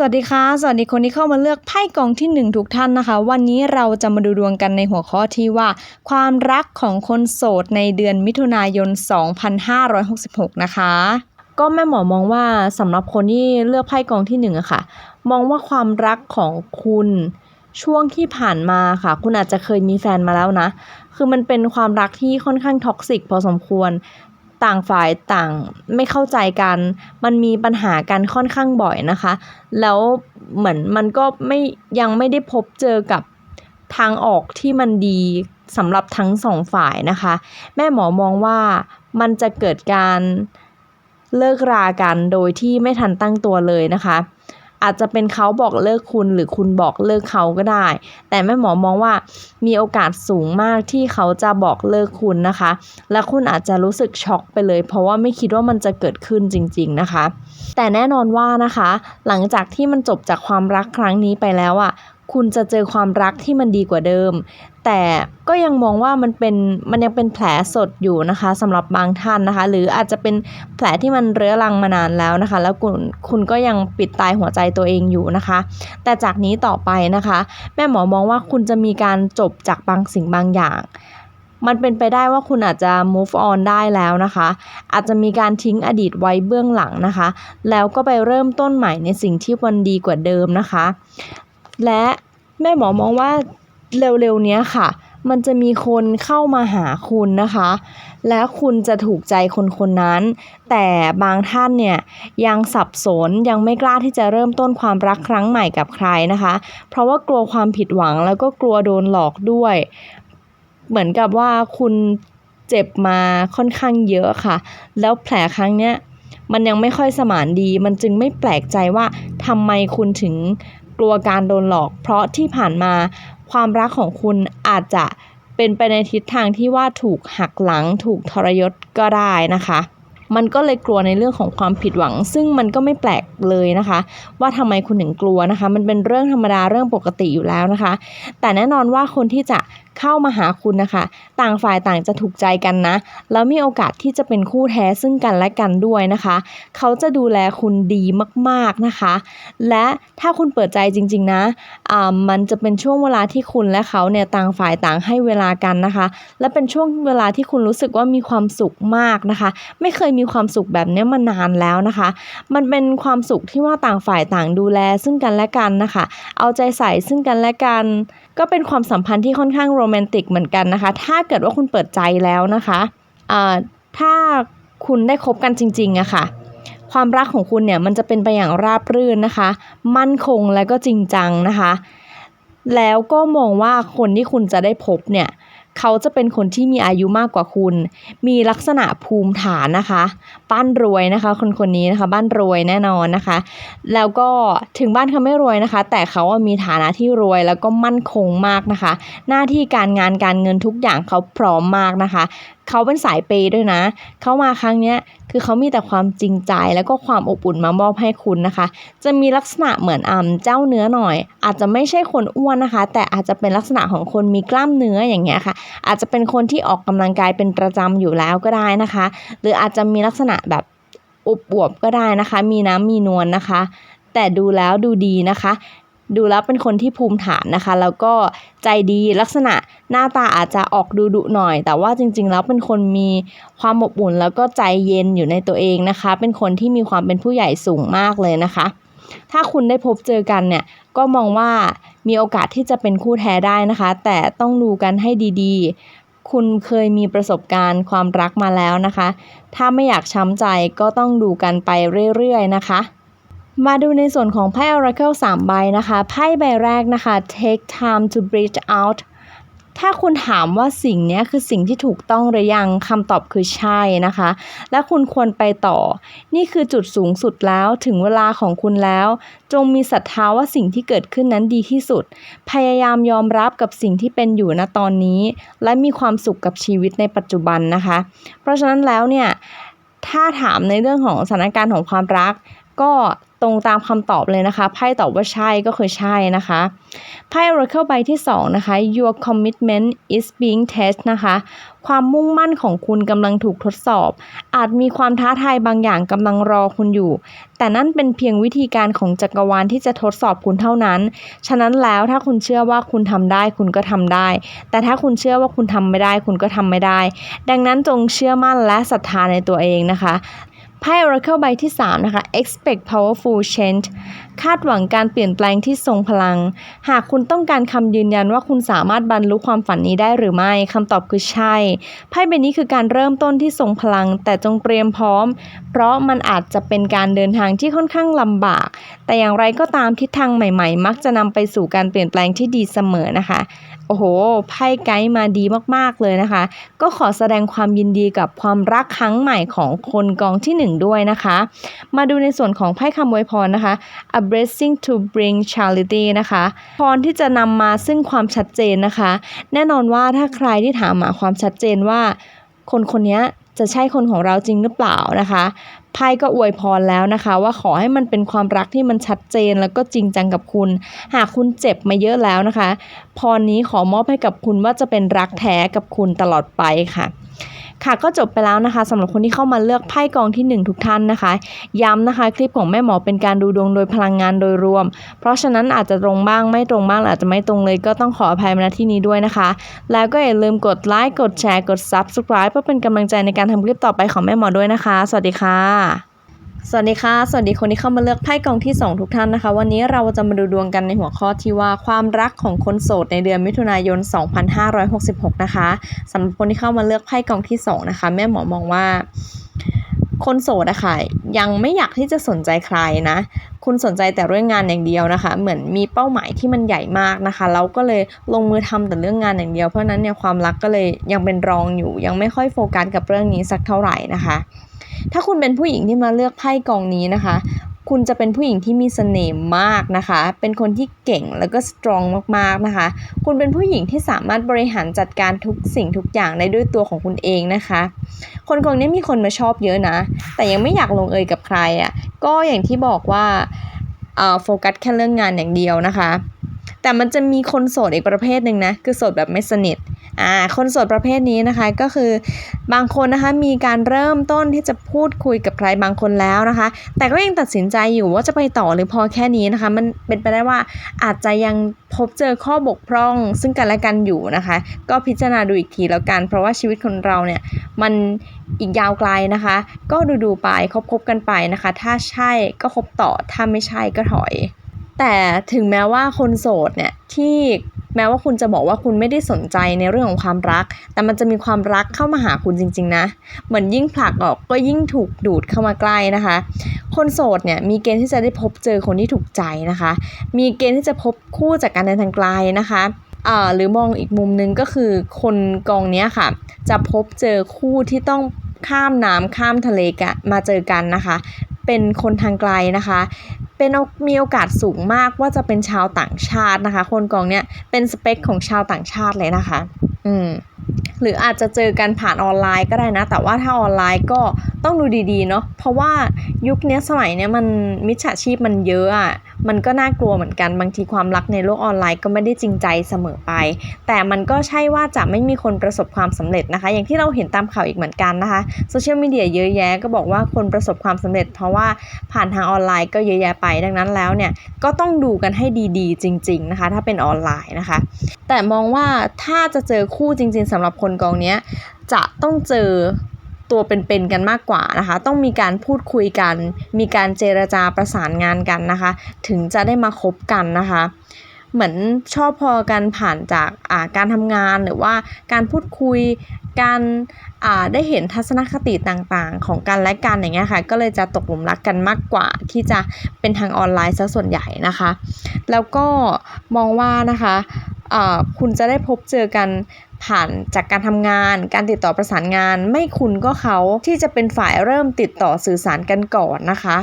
สวัสดีค่ะ สวัสดีคนที่เข้ามาเลือกไพ่กองที่ 1 ทุกท่านนะคะ วันนี้เราจะมาดูดวงกันในหัวข้อที่ว่า ความรักของคนโสดในเดือนมิถุนายน 2566 นะคะ ก็แม่หมอมองว่าสำหรับคนที่เลือกไพ่กองที่1อะค่ะ มองว่าความรักของคุณช่วงที่ผ่านมาค่ะ คุณอาจจะเคยมีแฟนมาแล้วนะ คือมันเป็นความรักที่ค่อนข้างท็อกซิกพอสมควร ต่างฝ่ายต่างไม่เข้าใจกัน มันมีปัญหากันค่อนข้างบ่อยนะคะ แล้วเหมือนมันก็ไม่ยังไม่ได้พบเจอกับทางออกที่มันดีสำหรับทั้งสองฝ่ายนะคะ แม่หมอมองว่ามันจะเกิดการเลิกรากันโดยที่ไม่ทันตั้งตัวเลยนะคะ อาจจะเป็นเขาบอกเลิกคุณหรือคุณบอกเลิกเขาก็ได้ แต่แม่หมอมองว่ามีโอกาสสูงมากที่เขาจะบอกเลิกคุณนะคะ และคุณอาจจะรู้สึกช็อกไปเลย เพราะว่าไม่คิดว่ามันจะเกิดขึ้นจริง ๆนะคะ แต่แน่นอนว่านะคะ หลังจากที่มันจบจากความรักครั้งนี้ไปแล้วอะ คุณจะเจอความรักที่มันดีกว่าเดิม แต่ก็ยังมองว่ามันเป็นมันยังเป็นแผลสดอยู่นะคะสำหรับบางท่านนะคะ หรืออาจจะเป็นแผลที่มันเรื้อรังมานานแล้วนะคะ แล้วคุณคุณก็ยังปิดตายหัวใจตัวเองอยู่นะคะ แต่จากนี้ต่อไปนะคะ แม่หมอมองว่าคุณจะมีการจบจากบางสิ่งบางอย่างมันเป็นไปได้ว่าคุณอาจจะ move on ได้แล้วนะคะ อาจจะมีการทิ้งอดีตไว้เบื้องหลังนะคะ แล้วก็ไปเริ่มต้นใหม่ในสิ่งที่มันดีกว่าเดิมนะคะ และแม่หมอมองว่าเร็วๆนี้ค่ะ มันจะมีคนเข้ามาหาคุณนะคะ และคุณจะถูกใจคนคนนั้น แต่บางท่านเนี่ยยังสับสนยังไม่กล้าที่จะเริ่มต้นความรักครั้งใหม่กับใครนะคะ เพราะว่ากลัวความผิดหวังแล้วก็กลัวโดนหลอกด้วย เหมือนกับว่าคุณเจ็บมาค่อนข้างเยอะค่ะ แล้วแผลครั้งเนี้ยมันยังไม่ค่อยสมานดี มันจึงไม่แปลกใจว่าทำไมคุณถึง กลัวการโดนหลอก เพราะที่ผ่านมาความรักของคุณอาจจะเป็นไปในทิศทางที่ว่าถูกหักหลังถูกทรยศก็ได้นะคะ มันก็เลยกลัวในเรื่องของความผิดหวัง ซึ่งมันก็ไม่แปลกเลยนะคะ ว่าทำไมคุณถึงกลัวนะคะ มันเป็นเรื่องธรรมดาเรื่องปกติอยู่แล้วนะคะ แต่แน่นอนว่าคนที่จะเข้ามาหาคุณนะคะ ต่างฝ่ายต่างจะถูกใจกันนะ แล้วมีโอกาสที่จะเป็นคู่แท้ซึ่งกันและกันด้วยนะคะ เขาจะดูแลคุณดีมากๆนะคะ และถ้าคุณเปิดใจจริง ๆนะอ่ามันจะเป็นช่วงเวลาที่คุณและเขาเนี่ยต่างฝ่ายต่างให้เวลากันนะคะ และเป็นช่วงเวลาที่คุณรู้สึกว่ามีความสุขมากนะคะ ไม่เคยมีความสุขแบบนี้มานานแล้วนะคะ มันเป็นความสุขที่ว่าต่างฝ่ายต่างดูแลซึ่งกันและกันนะคะ เอาใจใส่ซึ่งกันและกัน ก็เป็นความสัมพันธ์ที่ค่อนข้างโรแมนติกเหมือนกันนะคะ ถ้าเกิดว่าคุณเปิดใจแล้วนะคะถ้าคุณได้คบกันจริงๆอะค่ะความรักของคุณเนี่ยมันจะเป็นไปอย่างราบรื่นนะคะ มั่นคงและก็จริงจังนะคะ แล้วก็มองว่าคนที่คุณจะได้พบเนี่ย เขาจะเป็นคนที่มีอายุมากกว่าคุณ มีลักษณะภูมิฐานนะคะ บ้านรวยนะคะ คนคนนี้นะคะ บ้านรวยแน่นอนนะคะ แล้วก็ถึงบ้านเขาไม่รวยนะคะ แต่เขามีฐานะที่รวยแล้วก็มั่นคงมากนะคะ หน้าที่การงานการเงินทุกอย่างเขาพร้อมมากนะคะ เขาเป็นสายเปย์ด้วยนะ เขามาครั้งเนี้ย คือเขามีแต่ความจริงใจแล้วก็ความอบอุ่นมามอบให้คุณนะคะ จะมีลักษณะเหมือนอ่าเจ้าเนื้อหน่อย อาจจะไม่ใช่คนอ้วนนะคะ แต่อาจจะเป็นลักษณะของคนมีกล้ามเนื้ออย่างเงี้ยค่ะ อาจจะเป็นคนที่ออกกำลังกายเป็นประจำอยู่แล้วก็ได้นะคะ หรืออาจจะมีลักษณะแบบอวบก็ได้นะคะ มีน้ำมีนวลนะคะ แต่ดูแล้วดูดีนะคะ ดูแล้วเป็นคนที่ภูมิฐานนะคะ แล้วก็ใจดีลักษณะหน้าตาอาจจะออกดูดุหน่อย แต่ว่าจริง ๆ แล้วเป็นคนมีความอบอุ่น แล้วก็ใจเย็นอยู่ในตัวเองนะคะ เป็นคนที่มีความเป็นผู้ใหญ่สูงมากเลยนะคะ ถ้าคุณได้พบเจอกันเนี่ยก็มองว่ามีโอกาสที่จะเป็นคู่แท้ได้นะคะ แต่ต้องดูกันให้ดีๆ คุณเคยมีประสบการณ์ความรักมาแล้วนะคะ ถ้าไม่อยากช้ำใจก็ต้องดูกันไปเรื่อยๆนะคะ มาดูในส่วนของไพ่ Oracle 3 ใบนะคะ ไพ่ใบแรกนะคะ take time to breathe out ถ้าคุณถามว่าสิ่งนี้คือสิ่งที่ถูกต้องหรือยังคำตอบคือใช่นะคะ และคุณควรไปต่อ นี่คือจุดสูงสุดแล้วถึงเวลาของคุณแล้ว จงมีศรัทธาว่าสิ่งที่เกิดขึ้นนั้นดีที่สุด พยายามยอมรับกับสิ่งที่เป็นอยู่ณตอนนี้ และมีความสุขกับชีวิตในปัจจุบันนะคะ เพราะฉะนั้นแล้วเนี่ยถ้าถามในเรื่องของสถานการณ์ของความรักก็ ตรงตามคำตอบเลยนะคะ ไพ่ตอบว่าใช่ก็คือใช่นะคะ ไพ่ Oracle ใบที่ 2 นะคะ your commitment is being tested นะคะ ความมุ่งมั่นของคุณกำลังถูกทดสอบ อาจมีความท้าทายบางอย่างกำลังรอคุณอยู่ แต่นั่นเป็นเพียงวิธีการของจักรวาลที่จะทดสอบคุณเท่านั้น ฉะนั้นแล้วถ้าคุณเชื่อว่าคุณทำได้คุณก็ทำได้ แต่ถ้าคุณเชื่อว่าคุณทำไม่ได้คุณก็ทำไม่ได้ ดังนั้นจงเชื่อมั่นและศรัทธาในตัวเองนะคะ ไพ่ Oracle ใบที่ 3 นะคะ expect powerful change คาดหวังการเปลี่ยนแปลงที่ทรงพลัง หากคุณต้องการคำยืนยันว่าคุณสามารถบรรลุความฝันนี้ได้หรือไม่คำตอบคือใช่ ไพ่ใบนี้คือการเริ่มต้นที่ทรงพลัง แต่จงเตรียมพร้อม เพราะมันอาจจะเป็นการเดินทางที่ค่อนข้างลำบาก แต่อย่างไรก็ตามทิศทางใหม่ ๆ มักจะนำไปสู่การเปลี่ยนแปลงที่ดีเสมอนะคะโอ้โห ไพ่ไกด์มาดีมากๆเลยนะคะ ก็ขอแสดงความยินดีกับความรักครั้งใหม่ของคนกองที่1 ด้วยนะคะ มาดูในส่วนของไพ่คำอวยพรนะคะ a blessing to bring charity นะคะ พรที่จะนำมาซึ่งความชัดเจนนะคะ แน่นอนว่าถ้าใครที่ถามหาความชัดเจนว่า คนคนนี้จะใช่คนของเราจริงหรือเปล่านะคะไพ่ก็อวยพรแล้วนะคะ ว่าขอให้มันเป็นความรักที่มันชัดเจนแล้วก็จริงจังกับคุณ หากคุณเจ็บมาเยอะแล้วนะคะ พรนี้ขอมอบให้กับคุณว่าจะเป็นรักแท้กับคุณตลอดไปค่ะ ค่ะก็จบไปแล้วนะคะสำหรับคนที่เข้ามาเลือกไพ่กองที่ 1 ทุกท่านนะคะ ย้ำนะคะคลิปของแม่หมอเป็นการดูดวงโดยพลังงานโดยรวม เพราะฉะนั้นอาจจะตรงบ้างไม่ตรงบ้างหรืออาจจะไม่ตรงเลยก็ต้องขออภัยมาณที่นี้ด้วยนะคะ แล้วก็อย่าลืมกดไลค์กดแชร์กด Subscribe เพื่อเป็นกำลังใจในการทำคลิปต่อไปของแม่หมอด้วยนะคะ สวัสดีค่ะ สวัสดีค่ะ สวัสดีคนที่เข้ามาเลือกไพ่กองที่ 2 ทุกท่านนะคะ วันนี้เราจะมาดูดวงกันในหัวข้อที่ว่าความรักของคนโสดในเดือนมิถุนายน 2566 นะคะสำหรับคนที่เข้ามาเลือกไพ่กองที่ 2 นะคะ แม่หมอมองว่า คนโสดอะค่ะยังไม่อยากที่จะสนใจใครนะ คุณสนใจแต่เรื่องงานอย่างเดียวนะคะ เหมือนมีเป้าหมายที่มันใหญ่มากนะคะแล้วก็เลยลงมือทำแต่เรื่องงานอย่างเดียวเพราะนั้นเนี่ยความรักก็เลยยังเป็นรองอยู่ ยังไม่ค่อยโฟกัสกับเรื่องนี้สักเท่าไหร่นะคะ ถ้าคุณเป็นผู้หญิงที่มาเลือกไพ่กองนี้นะคะ คุณจะเป็นผู้หญิงที่มีเสน่ห์มากนะคะ เป็นคนที่เก่งแล้วก็สตรองมากๆนะคะ คุณเป็นผู้หญิงที่สามารถบริหารจัดการทุกสิ่งทุกอย่างได้ด้วยตัวของคุณเองนะคะ คนกองนี้มีคนมาชอบเยอะนะ แต่ยังไม่อยากลงเอยกับใครอะ่ะ ก็อย่างที่บอกว่าเอ่อโฟกัสแค่เรื่องงานอย่างเดียวนะคะ แต่มันจะมีคนโสดอีกประเภทหนึ่งนะ คือโสดแบบไม่สนิทอ่าคนโสดประเภทนี้นะคะก็คือบางคนนะคะมีการเริ่มต้นที่จะพูดคุยกับใครบางคนแล้วนะคะ แต่ก็ยังตัดสินใจอยู่ว่าจะไปต่อหรือพอแค่นี้นะคะ มันเป็นไปได้ว่าอาจจะยังพบเจอข้อบกพร่อง ซึ่งกันและกันอยู่นะคะ ก็พิจารณาดูอีกทีแล้วกัน เพราะว่าชีวิตคนเราเนี่ยมันอีกยาวไกลนะคะ ก็ดูดูๆไปคบคบกันไปนะคะ ถ้าใช่ก็คบต่อถ้าไม่ใช่ก็ถอย แต่ถึงแม้ว่าคนโสดเนี่ยที่แม้ว่าคุณจะบอกว่าคุณไม่ได้สนใจในเรื่องของความรัก แต่มันจะมีความรักเข้ามาหาคุณจริง ๆ นะ เหมือนยิ่งผลักออกก็ยิ่งถูกดูดเข้ามาใกล้นะคะ คนโสดเนี่ยมีเกณฑ์ที่จะได้พบเจอคนที่ถูกใจนะคะ มีเกณฑ์ที่จะพบคู่จากการเดินทางไกลนะคะหรือมองอีกมุมนึงก็คือคนกองเนี้ยค่ะ จะพบเจอคู่ที่ต้องข้ามน้ำข้ามทะเลกะมาเจอกันนะคะ เป็นคนทางไกลนะคะ เป็นมีโอกาสสูงมากว่าจะเป็นชาวต่างชาตินะคะ คนกองเนี้ยเป็นสเปคของชาวต่างชาติเลยนะคะ อืมหรืออาจจะเจอกันผ่านออนไลน์ก็ได้นะ แต่ว่าถ้าออนไลน์ก็ต้องดูดีๆเนาะเพราะว่ายุคนี้สมัยเนี้ยมันมิจฉาชีพมันเยอะอะ่ะ มันก็น่ากลัวเหมือนกันบางทีความรักในโลกออนไลน์ก็ไม่ได้จริงใจเสมอไป แต่มันก็ใช่ว่าจะไม่มีคนประสบความสำเร็จนะคะ อย่างที่เราเห็นตามข่าวอีกเหมือนกันนะคะโซเชียลมีเดียเยอะแยะก็บอกว่าคนประสบความสำเร็จ เพราะว่าผ่านทางออนไลน์ก็เยอะแยะไป ดังนั้นแล้วเนี่ยก็ต้องดูกันให้ดีๆ จริง ๆนะคะ ถ้าเป็นออนไลน์นะคะ แต่มองว่าถ้าจะเจอคู่จริง ๆสำหรับคนกองเนี้ยจะต้องเจอ ตัวเป็นๆกันมากกว่านะคะ ต้องมีการพูดคุยกัน มีการเจรจาประสานงานกันนะคะ ถึงจะได้มาคบกันนะคะ เหมือนชอบพอกันผ่านจากาการทำงานหรือว่าการพูดคุยการาได้เห็นทัศนคติต่างๆ ของกันและกันอย่างเงี้ยค่ะ ก็เลยจะตกหลุมรักกันมากกว่า ที่จะเป็นทางออนไลน์ซะส่วนใหญ่นะคะ แล้วก็มองว่านะคะคุณจะได้พบเจอกัน ผ่านจากการทำงาน การติดต่อประสานงาน ไม่คุณก็เขาที่จะเป็นฝ่ายเริ่มติดต่อสื่อสารกันก่อนนะคะ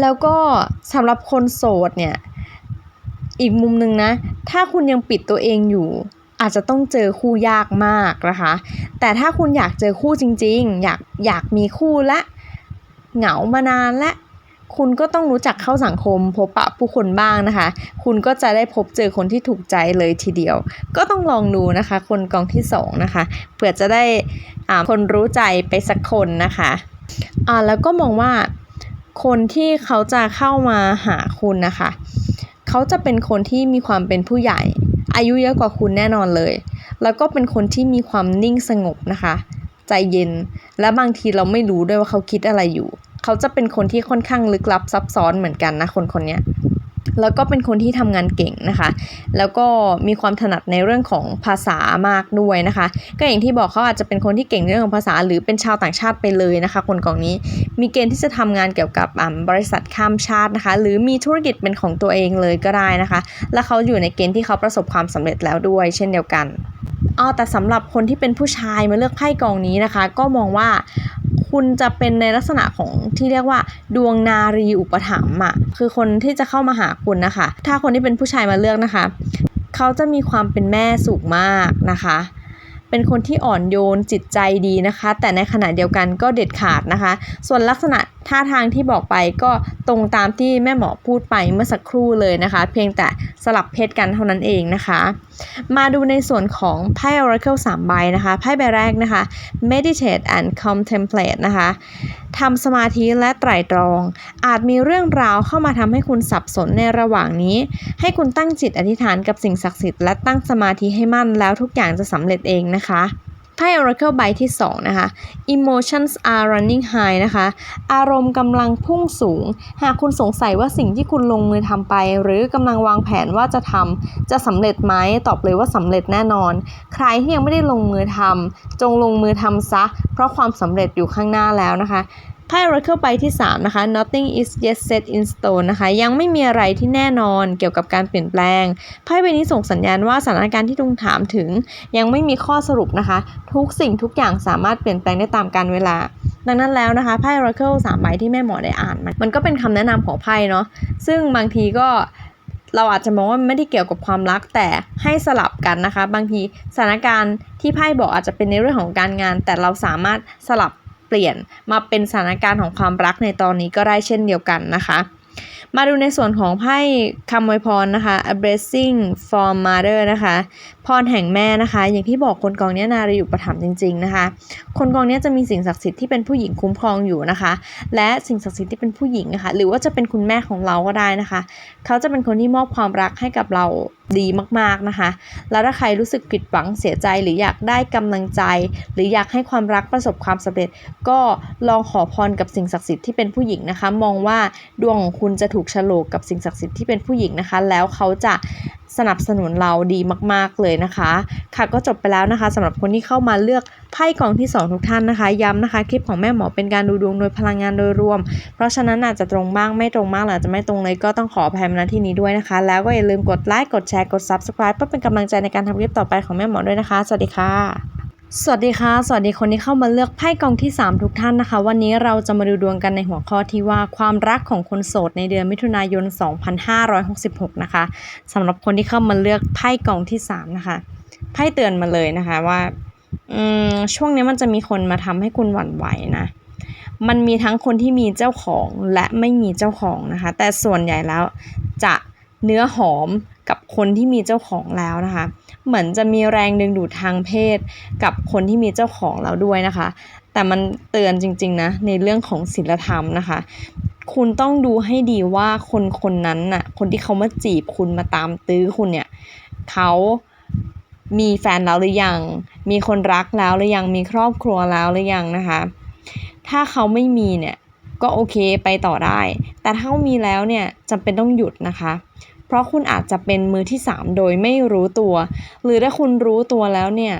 แล้วก็สำหรับคนโสดเนี่ยอีกมุมหนึ่งนะ ถ้าคุณยังปิดตัวเองอยู่ อาจจะต้องเจอคู่ยากมากนะคะ แต่ถ้าคุณอยากเจอคู่จริง ๆ อยากอยากมีคู่และเหงามานานและ คุณก็ต้องรู้จักเข้าสังคม พบปะผู้คนบ้างนะคะ คุณก็จะได้พบเจอคนที่ถูกใจเลยทีเดียว ก็ต้องลองดูนะคะ คนกองที่สองนะคะเผื่อจะได้คนรู้ใจไปสักคนนะคะอ่าแล้วก็มองว่าคนที่เขาจะเข้ามาหาคุณนะคะ เขาจะเป็นคนที่มีความเป็นผู้ใหญ่ อายุเยอะกว่าคุณแน่นอนเลย แล้วก็เป็นคนที่มีความนิ่งสงบนะคะ ใจเย็น และบางทีเราไม่รู้ด้วยว่าเขาคิดอะไรอยู่ เขาจะเป็นคนที่ค่อนข้างลึกลับซับซ้อนเหมือนกันนะคนคนนี้แล้วก็เป็นคนที่ทำงานเก่งนะคะ แล้วก็มีความถนัดในเรื่องของภาษามากด้วยนะคะ ก็อย่างที่บอกเขาอาจจะเป็นคนที่เก่งในเรื่องของภาษา หรือเป็นชาวต่างชาติไปเลยนะคะ คนกองนี้ มีเกณฑ์ที่จะทำงานเกี่ยวกับอ่าบริษัทข้ามชาตินะคะ หรือมีธุรกิจเป็นของตัวเองเลยก็ได้นะคะ และเขาอยู่ในเกณฑ์ที่เขาประสบความสำเร็จแล้วด้วย เช่นเดียวกันอ๋อแต่สำหรับคนที่เป็นผู้ชายมาเลือกไพ่กองนี้นะคะ ก็มองว่า คุณจะเป็นในลักษณะของที่เรียกว่า ดวงนารีอุปถัมภ์อะคือคนที่จะเข้ามาหาคุณนะคะ ถ้าคนที่เป็นผู้ชายมาเลือกนะคะ เขาจะมีความเป็นแม่สูงมากนะคะเป็นคนที่อ่อนโยนจิตใจดีนะคะ แต่ในขณะเดียวกันก็เด็ดขาดนะคะ ส่วนลักษณะ ท่าทางที่บอกไปก็ตรงตามที่แม่หมอพูดไปเมื่อสักครู่เลยนะคะ เพียงแต่สลับเพศกันเท่านั้นเองนะคะ มาดูในส่วนของไพ่ Oracle 3 ใบนะคะ ไพ่ใบแรกนะคะ meditate and contemplate นะคะทำสมาธิและไตร่ตรอง อาจมีเรื่องราวเข้ามาทำให้คุณสับสนในระหว่างนี้ ให้คุณตั้งจิตอธิษฐานกับสิ่งศักดิ์สิทธิ์และตั้งสมาธิให้มั่นแล้วทุกอย่างจะสำเร็จเองนะคะ ไพ่ Oracle ใบที่ 2 นะคะ Emotions are running high นะคะ อารมณ์กำลังพุ่งสูง หากคุณสงสัยว่าสิ่งที่คุณลงมือทำไป หรือกำลังวางแผนว่าจะทำจะสำเร็จไหมตอบเลยว่าสำเร็จแน่นอน ใครที่ยังไม่ได้ลงมือทำจงลงมือทำซะ เพราะความสำเร็จอยู่ข้างหน้าแล้วนะคะ ไพ่ Oracle ใบที่ 3 นะคะ Nothing is yet set in stone นะคะ ยังไม่มีอะไรที่แน่นอนเกี่ยวกับการเปลี่ยนแปลง ไพ่ใบนี้ส่งสัญญาณว่าสถานการณ์ที่ทุงถามถึง ยังไม่มีข้อสรุปนะคะ ทุกสิ่งทุกอย่างสามารถเปลี่ยนแปลงได้ตามกาลเวลา ดังนั้นแล้วนะคะไพ่ Oracle 3ใบที่แม่หมอได้อ่านมันมันก็เป็นคำแนะนำของไพ่เนาะ ซึ่งบางทีก็เราอาจจะมองว่าไม่ได้เกี่ยวกับความรักแต่ให้สลับกันนะคะ บางทีสถานการณ์ที่ไพ่บอกอาจจะเป็นในเรื่องของการงาน แต่เราสามารถสลับ ปลี่ยนมาเป็นสถานการณ์ของความรักในตอนนี้ก็ได้เช่นเดียวกันนะคะมาดูในส่วนของไพ่คำอวยพรนะคะ a blessing for mother นะคะ พรแห่งแม่นะคะ อย่างที่บอกคนกองเนี้ยนารีอุปถัมภ์จริง ๆนะคะ คนกองเนี้ยจะมีสิ่งศักดิ์สิทธิ์ที่เป็นผู้หญิงคุ้มครองอยู่นะคะ และสิ่งศักดิ์สิทธิ์ที่เป็นผู้หญิงนะคะ หรือว่าจะเป็นคุณแม่ของเราก็ได้นะคะ เขาจะเป็นคนที่มอบความรักให้กับเราดีมากๆนะคะ แล้วถ้าใครรู้สึกผิดหวังเสียใจหรืออยากได้กำลังใจ หรืออยากให้ความรักประสบความสำเร็จ ก็ลองขอพรกับสิ่งศักดิ์สิทธิ์ที่เป็นผู้หญิงนะคะ มองว่าดวงของคุณจะถูกฉลกกับสิ่งศักดิ์สิทธิ์ที่เป็นผู้หญิงนะคะ แล้วเขาจะ สนับสนุนเราดีมาก ๆ เลยนะคะ ค่ะก็จบไปแล้วนะคะสำหรับคนที่เข้ามาเลือกไพ่กองที่ 2 ทุกท่านนะคะย้ำนะคะ คลิปของแม่หมอเป็นการดูดวงโดยพลังงานโดยรวม เพราะฉะนั้นอาจจะตรงบ้างไม่ตรงบ้างหรืออาจจะไม่ตรงเลยก็ต้องขออภัยมาที่นี้ด้วยนะคะ แล้วก็อย่าลืมกดไลค์กดแชร์กด subscribe เพื่อเป็นกำลังใจในการทำคลิปต่อไปของแม่หมอด้วยนะคะ สวัสดีค่ะ สวัสดีค่ะ สวัสดีคนที่เข้ามาเลือกไพ่กองที่ 3 ทุกท่านนะคะ วันนี้เราจะมาดูดวงกันในหัวข้อที่ว่าความรักของคนโสดในเดือนมิถุนายน 2566 นะคะสำหรับคนที่เข้ามาเลือกไพ่กองที่ 3 นะคะไพ่เตือนมาเลยนะคะว่าช่วงนี้มันจะมีคนมาทำให้คุณหวั่นไหวนะ มันมีทั้งคนที่มีเจ้าของและไม่มีเจ้าของนะคะ แต่ส่วนใหญ่แล้วจะเนื้อหอม กับคนที่มีเจ้าของแล้วนะคะ เหมือนจะมีแรงดึงดูดทางเพศ กับคนที่มีเจ้าของแล้วด้วยนะคะ แต่มันเตือนจริงๆนะในเรื่องของศีลธรรมนะคะ คุณต้องดูให้ดีว่าคนคนนั้นน่ะคนที่เขามาจีบคุณมาตามตื้อคุณเนี่ยเขามีแฟนแล้วหรือยัง มีคนรักแล้วหรือยัง มีครอบครัวแล้วหรือยังนะคะ ถ้าเขาไม่มีเนี่ยก็โอเคไปต่อได้ แต่ถ้ามีแล้วเนี่ยจำเป็นต้องหยุดนะคะ ราะคุณอาจจะเป็นมือที่ 3 โดยไม่รู้ตัว หรือถ้าคุณรู้ตัวแล้วเนี่ย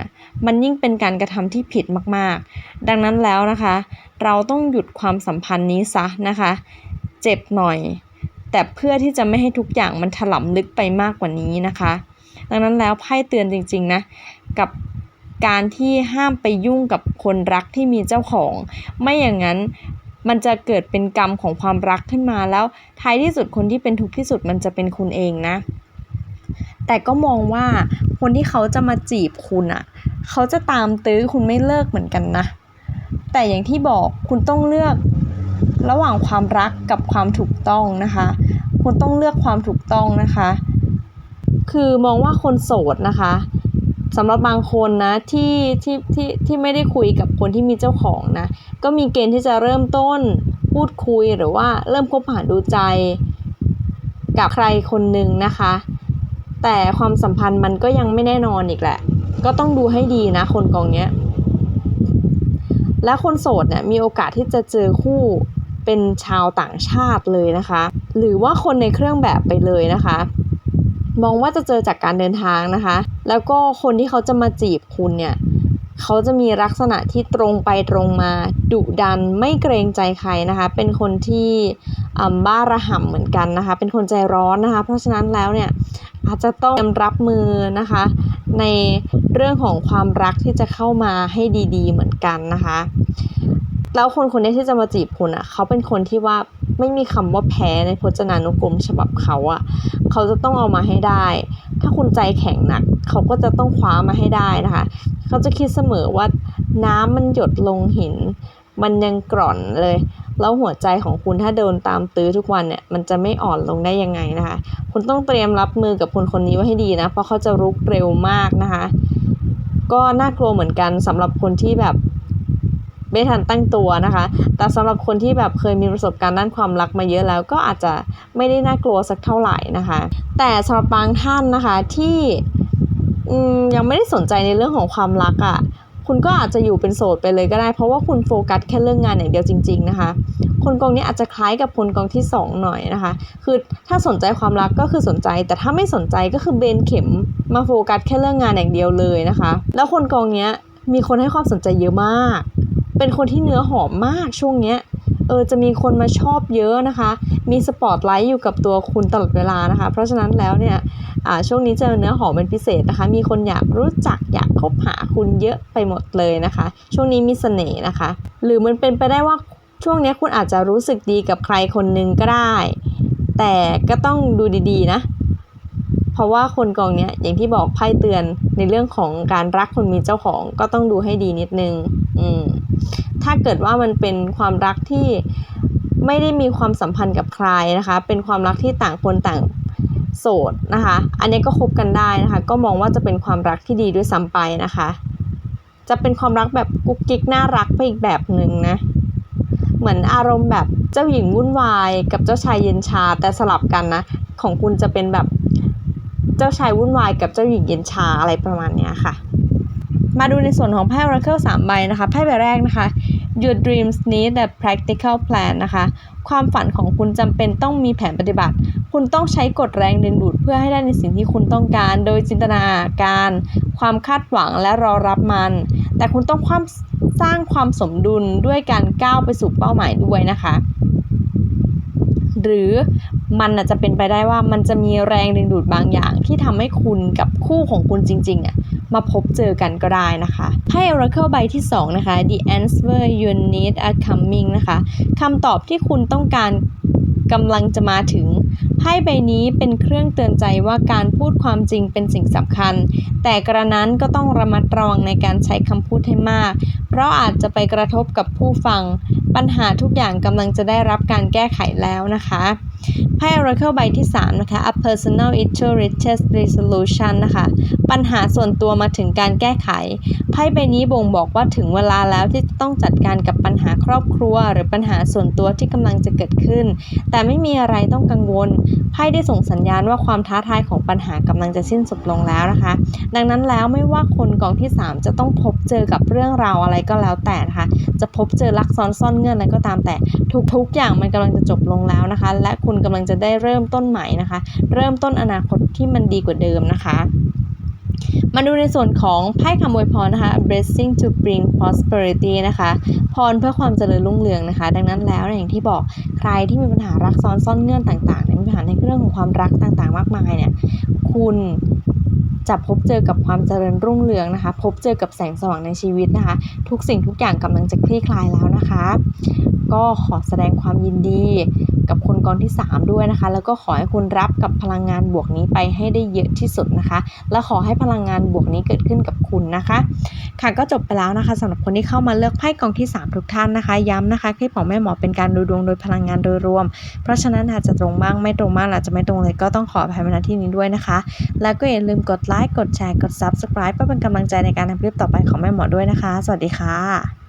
มันยิ่งเป็นการกระทำที่ผิดมากๆ ดังนั้นแล้วนะคะ เราต้องหยุดความสัมพันธ์นี้ซะนะคะ เจ็บหน่อย แต่เพื่อที่จะไม่ให้ทุกอย่างมันถลำลึกไปมากกว่านี้นะคะ ดังนั้นแล้วไพ่เตือนจริงๆนะกับการที่ห้ามไปยุ่งกับคนรักที่มีเจ้าของ ไม่อย่างนั้น มันจะเกิดเป็นกรรมของความรักขึ้นมาแล้วท้ายที่สุดคนที่เป็นทุกข์ที่สุดมันจะเป็นคุณเองนะ แต่ก็มองว่าคนที่เขาจะมาจีบคุณอะ่ะ เขาจะตามตื้อคุณไม่เลิกเหมือนกันนะ แต่อย่างที่บอกคุณต้องเลือกระหว่างความรักกับความถูกต้องนะคะ คุณต้องเลือกความถูกต้องนะคะ คือมองว่าคนโสดนะคะ สำหรับบางคนนะที่ที่ที่ที่ไม่ได้คุยกับคนที่มีเจ้าของนะก็มีเกณฑ์ที่จะเริ่มต้นพูดคุยหรือว่าเริ่มคบหาดูใจ กับใครคนหนึ่งนะคะ แต่ความสัมพันธ์มันก็ยังไม่แน่นอนอีกแหละ ก็ต้องดูให้ดีนะคนกองเนี้ยและคนโสดเนี่ยมีโอกาสที่จะเจอคู่เป็นชาวต่างชาติเลยนะคะ หรือว่าคนในเครื่องแบบไปเลยนะคะ มองว่าจะเจอจากการเดินทางนะคะ แล้วก็คนที่เขาจะมาจีบคุณเนี่ยเขาจะมีลักษณะที่ตรงไปตรงมาดุดันไม่เกรงใจใครนะคะ เป็นคนที่บ้าระห่ำเหมือนกันนะคะ เป็นคนใจร้อนนะคะ เพราะฉะนั้นแล้วเนี่ยอาจจะต้องรับมือนะคะ ในเรื่องของความรักที่จะเข้ามาให้ดีๆ เหมือนกันนะคะ แล้วคนคนนี้ที่จะมาจีบคุณอะเขาเป็นคนที่ว่าไม่มีคำว่าแพ้ในพจนานุกรมฉบับเขาอะเขาจะต้องเอามาให้ได้ ถ้าคุณใจแข็งหนักเขาก็จะต้องคว้ามาให้ได้นะคะ เขาจะคิดเสมอว่าน้ำมันหยดลงหิน มันยังกร่อนเลย แล้วหัวใจของคุณถ้าโดนตามตื้อทุกวันเนี่ยมันจะไม่อ่อนลงได้ยังไงนะคะ คุณต้องเตรียมรับมือกับคนคนนี้ไว้ให้ดีนะ เพราะเขาจะรุกเร็วมากนะคะ ก็น่ากลัวเหมือนกันสำหรับคนที่แบบไม่ทันตั้งตัวนะคะ แต่สำหรับคนที่แบบเคยมีประสบการณ์ด้านความรักมาเยอะแล้ว ก็อาจจะไม่ได้น่ากลัวสักเท่าไหร่นะคะ แต่สำหรับบางท่านนะคะที่ยังไม่ได้สนใจในเรื่องของความรักอะ่ะคุณก็อาจจะอยู่เป็นโสดไปเลยก็ได้ เพราะว่าคุณโฟกัสแค่เรื่องงานอย่างเดียวจริง ๆ นะคะคนกองนี้อาจจะคล้ายกับคนกองที่สองหน่อยนะคะ คือถ้าสนใจความรักก็คือสนใจ แต่ถ้าไม่สนใจก็คือเบนเข็มมาโฟกัสแค่เรื่องงานอย่างเดียวเลยนะคะ แล้วคนกองนี้มีคนให้ความสนใจเยอะมาก เป็นคนที่เนื้อหอมมากช่วงเนี้ย เออจะมีคนมาชอบเยอะนะคะ มีสปอตไลท์อยู่กับตัวคุณตลอดเวลานะคะ เพราะฉะนั้นแล้วเนี่ยอ่าช่วงนี้เจอเนื้อหอมเป็นพิเศษนะคะ มีคนอยากรู้จักอยากคบหาคุณเยอะไปหมดเลยนะคะ ช่วงนี้มีเสน่ห์นะคะ หรือมันเป็นไปได้ว่าช่วงนี้คุณอาจจะรู้สึกดีกับใครคนหนึ่งก็ได้ แต่ก็ต้องดูดีๆนะ เพราะว่าคนกองเนี้ยอย่างที่บอกไพ่เตือนในเรื่องของการรักคนมีเจ้าของก็ต้องดูให้ดีนิดนึงอืมถ้าเกิดว่ามันเป็นความรักที่ไม่ได้มีความสัมพันธ์กับใครนะคะ เป็นความรักที่ต่างคนต่างโสดนะคะ อันนี้ก็คบกันได้นะคะ ก็มองว่าจะเป็นความรักที่ดีด้วยซ้ำไปนะคะ จะเป็นความรักแบบกุ๊กกิ๊กน่ารักไปอีกแบบหนึ่งนะ เหมือนอารมณ์แบบเจ้าหญิงวุ่นวายกับเจ้าชายเย็นชาแต่สลับกันนะ ของคุณจะเป็นแบบ เจ้าชายวุ่นวายกับเจ้าหญิงเย็นชาอะไรประมาณเนี้ยค่ะ มาดูในส่วนของไพ่ Oracle 3 ใบนะคะไพ่ใบแรกนะคะ Your dreams need a practical plan นะคะ ความฝันของคุณจำเป็นต้องมีแผนปฏิบัติ คุณต้องใช้กฎแรงดึงดูดเพื่อให้ได้ในสิ่งที่คุณต้องการ โดยจินตนาการ ความคาดหวังและรอรับมัน แต่คุณต้องความสร้างความสมดุลด้วยการก้าวไปสู่เป้าหมายด้วยนะคะ หรือ มันอาจจะเป็นไปได้ว่ามันจะมีแรงดึงดูดบางอย่าง ที่ทำให้คุณกับคู่ของคุณจริงๆอะมาพบเจอกันก็ได้นะคะไพ่ Oracle ใบที่ 2 นะคะ The answer you need are coming นะคะคำตอบที่คุณต้องการกำลังจะมาถึงไพ่ใบนี้เป็นเครื่องเตือนใจว่าการพูดความจริงเป็นสิ่งสำคัญ แต่กระนั้นก็ต้องระมัดระวังในการใช้คำพูดให้มาก เพราะอาจจะไปกระทบกับผู้ฟัง ปัญหาทุกอย่างกำลังจะได้รับการแก้ไขแล้วนะคะ ไพ่ Oracle ใบที่ 3 นะคะ A personal issue reaches resolution นะคะ ปัญหาส่วนตัวมาถึงการแก้ไข ไพ่ใบนี้บ่งบอกว่าถึงเวลาแล้วที่ต้องจัดการกับปัญหาครอบครัว หรือปัญหาส่วนตัวที่กำลังจะเกิดขึ้น แต่ไม่มีอะไรต้องกังวล ไพ่ได้ส่งสัญญาณว่าความท้าทายของปัญหากำลังจะสิ้นสุดลงแล้วนะคะ ดังนั้นแล้วไม่ว่าคนกองที่ 3 จะต้องพบเจอกับเรื่องราวอะไรก็แล้วแต่นะคะ จะพบเจอลักซ้อนซ่อนเงื่อนอะไรก็ตามแต่ทุกๆอย่างมันกำลังจะจบลงแล้วนะคะ และคุณกำลังจะได้เริ่มต้นใหม่นะคะ เริ่มต้นอนาคตที่มันดีกว่าเดิมนะคะมาดูในส่วนของไพ่คำอวยพรนะคะ blessing to bring prosperity นะคะ พรเพื่อความเจริญรุ่งเรืองนะคะ ดังนั้นแล้วอย่างที่บอกใครที่มีปัญหารักซ้อนซ่อนเงื่อนต่างๆเนี่ยมีปัญหาในเรื่องของความรักต่างๆ มากมายเนี่ย คุณจะพบเจอกับความเจริญรุ่งเรืองนะคะ พบเจอกับแสงสว่างในชีวิตนะคะ ทุกสิ่งทุกอย่างกำลังจะคลี่คลายแล้วนะคะก็ขอแสดงความยินดีกับคนกองที่ 3 ด้วยนะคะ แล้วก็ขอให้คุณรับกับพลังงานบวกนี้ไปให้ได้เยอะที่สุดนะคะ และขอให้พลังงานบวกนี้เกิดขึ้นกับคุณนะคะ ค่ะก็จบไปแล้วนะคะสำหรับคนที่เข้ามาเลือกไพ่กองที่ 3 ทุกท่านนะคะ ย้ำนะคะคลิปของแม่หมอเป็นการดูดวงโดยพลังงานโดยรวม เพราะฉะนั้นอาจจะตรงบ้างไม่ตรงบ้างอาจจะไม่ตรงเลยก็ต้องขออภัยมาณที่นี้ด้วยนะคะ แล้วก็อย่าลืมกดไลค์กดแชร์กด Subscribe เพื่อเป็นกำลังใจในการทำคลิปต่อไปของแม่หมอด้วยนะคะ สวัสดีค่ะ